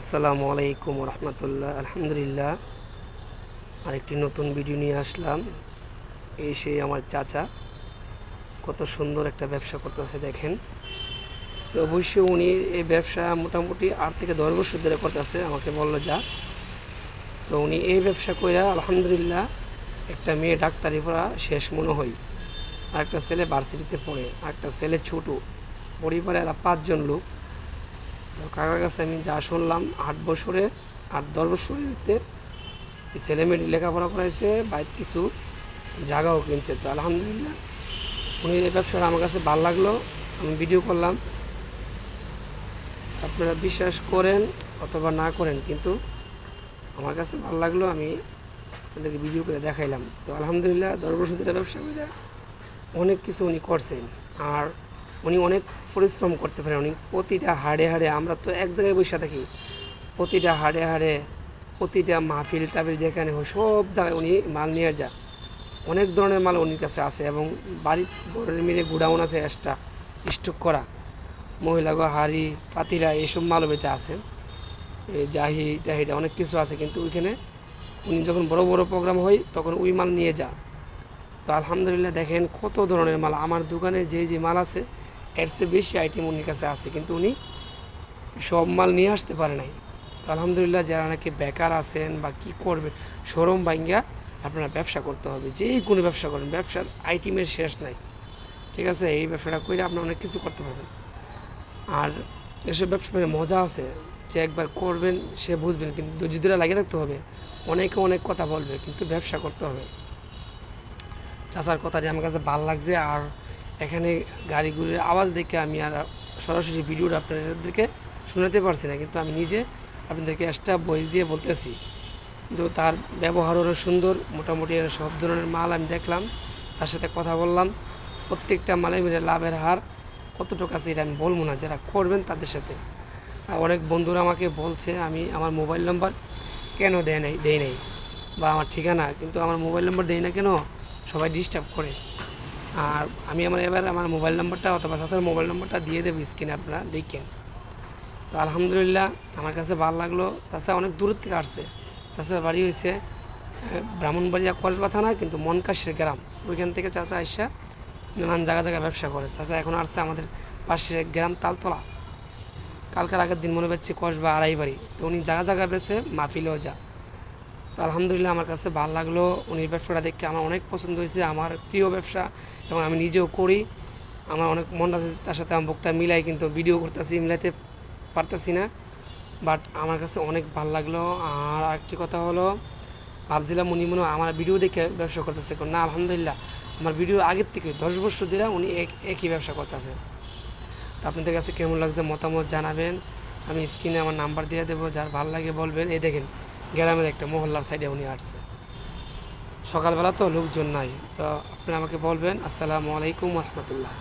আসসালামু আলাইকুম রহমতুল্লাহ, আলহামদুলিল্লাহ। আরেকটি নতুন ভিডিও নিয়ে আসলাম। এই সেই আমার চাচা, কত সুন্দর একটা ব্যবসা করতেছে দেখেন। তো অবশ্যই উনি এই ব্যবসা মোটামুটি আট থেকে দশ বছর ধরে করতেছে, আমাকে বলল, যা। তো উনি এই ব্যবসা কইরা আলহামদুলিল্লাহ একটা মেয়ে ডাক্তারি পড়া শেষ মনে হয়। আর একটা ছেলে ভার্সিটিতে পড়ে আর একটা ছেলে ছোটো। পরিবারে এরা পাঁচজন লোক। তো কাকার কাছে আমি যা শুনলাম, আট বছরে, আট দশ বছরের ভিতরে এই ছেলে মেয়েটি লেখাপড়া করাইছে বাইর কিছু জায়গাও কিনছে। তো আলহামদুলিল্লাহ উনি এই ব্যবসাটা আমার কাছে ভালো লাগল, আমি ভিডিও করলাম। আপনারা বিশ্বাস করেন অথবা না করেন, কিন্তু আমার কাছে ভালো লাগল, আমি আপনাদেরকে ভিডিও করে দেখাইলাম। তো আলহামদুলিল্লাহ ধরে ব্যবসা করে অনেক কিছু উনি করছেন। আর উনি অনেক পরিশ্রম করতে পারেন, উনি প্রতিটা হাড়ে হাড়ে, আমরা তো এক জায়গায় বসে থাকি, প্রতিটা হাড়ে হাড়ে, প্রতিটা মাহফিল টাফিল যেখানে হয় সব জায়গায় উনি মাল নিয়ে যায়। অনেক ধরনের মাল উনির কাছে আছে এবং বাড়ির ঘরের মিলে গুডাউন আছে এক্সট্রা স্টক করা। মহিলাগো হাড়ি, পাতিরা এইসব মাল বেতে আছে। জাহি তাহিটা অনেক কিছু আছে, কিন্তু ওইখানে উনি যখন বড় বড় প্রোগ্রাম হয়, তখন ওই মাল নিয়ে যা তো আলহামদুলিল্লাহ দেখেন কত ধরনের মাল। আমার দোকানে যে যে মাল আছে এর চেয়ে বেশি আইটেম উনির কাছে আছে, কিন্তু উনি সব মাল নিয়ে আসতে পারে নাই। তো আলহামদুলিল্লাহ যারা নাকি বেকার আছেন বা কি করবেন, শোরুম ভাঙ্গা আপনারা ব্যবসা করতে হবে। যেই কোনো ব্যবসা করেন, ব্যবসার আইটেমের শেষ নাই। ঠিক আছে? এই ব্যবসাটা করে আপনারা অনেক কিছু করতে পারবেন। আর এসব ব্যবসা মানে মজা আছে, যে একবার করবেন, সে বুঝবেন কিন্তু ধৈর্য লাগিয়ে থাকতে হবে। অনেকে অনেক কথা বলবে, কিন্তু ব্যবসা করতে হবে। চাচার কথা যে আমার কাছে ভালো লাগছে, আর এখানে গাড়িগুলির আওয়াজ দেখে আমি আর সরাসরি ভিডিওটা আপনাদেরকে শোনাতে পারছি না, কিন্তু আমি নিজে আপনাদেরকে এক্সট্রা বই দিয়ে বলতেছি। কিন্তু তার ব্যবহার অনেক সুন্দর, মোটামুটি সব ধরনের মাল আমি দেখলাম, তার সাথে কথা বললাম। প্রত্যেকটা মালে মিলে লাভের হার কতটুকু আছে এটা আমি বলব না, যারা করবেন তাদের সাথে। আর অনেক বন্ধুরা আমাকে বলছে, আমি আমার মোবাইল নাম্বার কেন দেয় নাই দেয় নাই? বা আমার ঠিকানা, কিন্তু আমার মোবাইল নাম্বার দেয় না কেন? সবাই ডিস্টার্ব করে। আর আমি আমার এবার আমার মোবাইল নাম্বারটা অথবা চাচার মোবাইল নম্বরটা দিয়ে দেবো স্ক্রিনে আপনারা, দেখেন। তো আলহামদুলিল্লাহ আমার কাছে ভালো লাগল। চাচা অনেক দূর থেকে আসছে। চাচার বাড়ি হয়েছে ব্রাহ্মণবাড়িয়া কসবা থানা কিন্তু মনকাশের গ্রাম। ওইখান থেকে চাচা আসা নানান জায়গা জায়গায় ব্যবসা করে। চাচা এখন আসছে আমাদের পাশের গ্রাম তালতলা। কালকার আগের দিন মনে পাচ্ছি কসবা আড়াই বাড়ি তো উনি জায়গা জায়গা বেছে মাহফিলেও যা তো আলহামদুলিল্লাহ আমার কাছে ভালো লাগল। উনি ব্যবসাটা দেখে আমার অনেক পছন্দ হয়েছে, আমার প্রিয় ব্যবসা এবং আমি নিজেও করি। আমার অনেক মন আছে তার সাথে আমার বুকটা মিলাই, কিন্তু ভিডিও করতেছি, মিলাইতে পারতেছি না। বাট আমার কাছে অনেক ভালো লাগল। আর আরেকটি কথা হলো, ভাবছিলাম উনি মনে আমার ভিডিও দেখে ব্যবসা করতেছে না, আলহামদুলিল্লাহ, আমার ভিডিও আগের থেকে দশ বছর ধরে উনি এক, একই ব্যবসা করতেছে। তো আপনাদের কাছে কেমন লাগছে মতামত জানাবেন। আমি স্ক্রিনে আমার নাম্বার দিয়ে দেবো, যার ভালো লাগে বলবেন। এই দেখেন গ্রামের একটা মহল্লার সাইডে উনি আসছে। সকালবেলা তো লোকজন নাই, তো আপনি আমাকে বলবেন, আসসালামু আলাইকুম রহমতুল্লাহ।